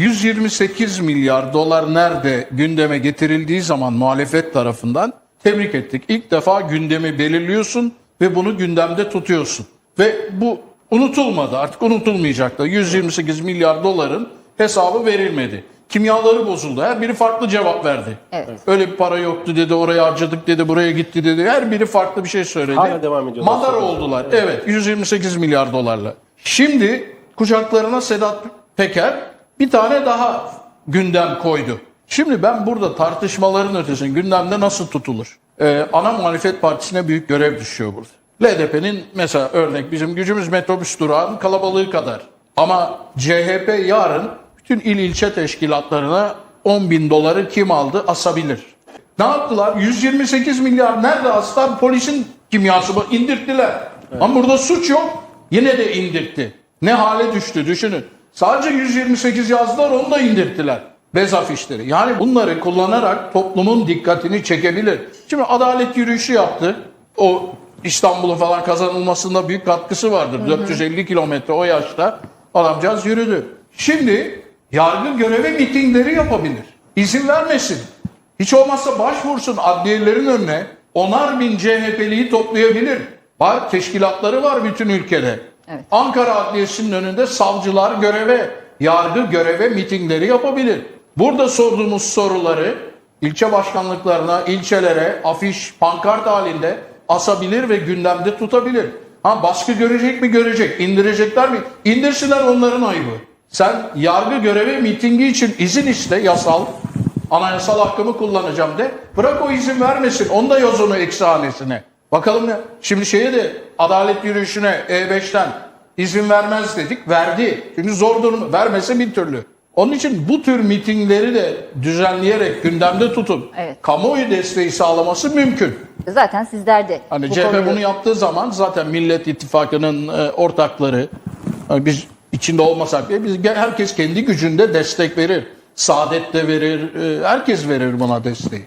128 milyar dolar nerede gündeme getirildiği zaman muhalefet tarafından tebrik ettik. İlk defa gündemi belirliyorsun ve bunu gündemde tutuyorsun. Ve bu unutulmadı artık unutulmayacak da 128 milyar doların hesabı verilmedi. Kimyaları bozuldu. Her biri farklı cevap verdi. Evet. Öyle bir para yoktu dedi, oraya harcadık dedi, buraya gitti dedi. Her biri farklı bir şey söyledi. Hala devam ediyorlar. Madar oldular. Evet. 128 milyar dolarla. Şimdi kucaklarına Sedat Peker bir tane daha gündem koydu. Şimdi ben burada tartışmaların ötesinde gündemde nasıl tutulur? Ee, ana muhalefet partisine büyük görev düşüyor burada. LDP'nin mesela örnek bizim gücümüz metrobüs durağının kalabalığı kadar. Ama CHP yarın bütün il ilçe teşkilatlarına 10 bin doları kim aldı asabilir. Ne yaptılar? 128 milyar nerede aslan? Polisin kimyası bu. indirttiler. Ama burada suç yok. Yine de indirtti. Ne hale düştü düşünün. Sadece 128 yazdılar onu da indirttiler. Bez afişleri. Yani bunları kullanarak toplumun dikkatini çekebilir. Şimdi adalet yürüyüşü yaptı. O İstanbul'un falan kazanılmasında büyük katkısı vardır. 450 kilometre o yaşta adamcağız yürüdü. Şimdi yargı görevi mitingleri yapabilir. İzin vermesin. Hiç olmazsa başvursun adliyelerin önüne. Onar bin CHP'liyi toplayabilir. Var teşkilatları var bütün ülkede. Evet. Ankara Adliyesi'nin önünde savcılar göreve, yargı göreve mitingleri yapabilir. Burada sorduğumuz soruları ilçe başkanlıklarına, ilçelere afiş, pankart halinde asabilir ve gündemde tutabilir. Ha baskı görecek mi görecek, indirecekler mi? İndirsinler onların ayıbı. Sen yargı görevi mitingi için izin iste yasal, anayasal hakkımı kullanacağım de. Bırak o izin vermesin. Onu da yaz onu eksi hanesine. Bakalım ne? Şimdi şeye de adalet yürüyüşüne E5'ten izin vermez dedik. Verdi. Çünkü zor durum. Vermese bir türlü. Onun için bu tür mitingleri de düzenleyerek gündemde tutup Evet. kamuoyu desteği sağlaması mümkün. Zaten sizler de Hani bu CHP konuyu- bunu yaptığı zaman zaten Millet İttifakı'nın e, ortakları hani biz içinde olmasak bile biz herkes kendi gücünde destek verir. Saadet de verir, e, herkes verir buna desteği.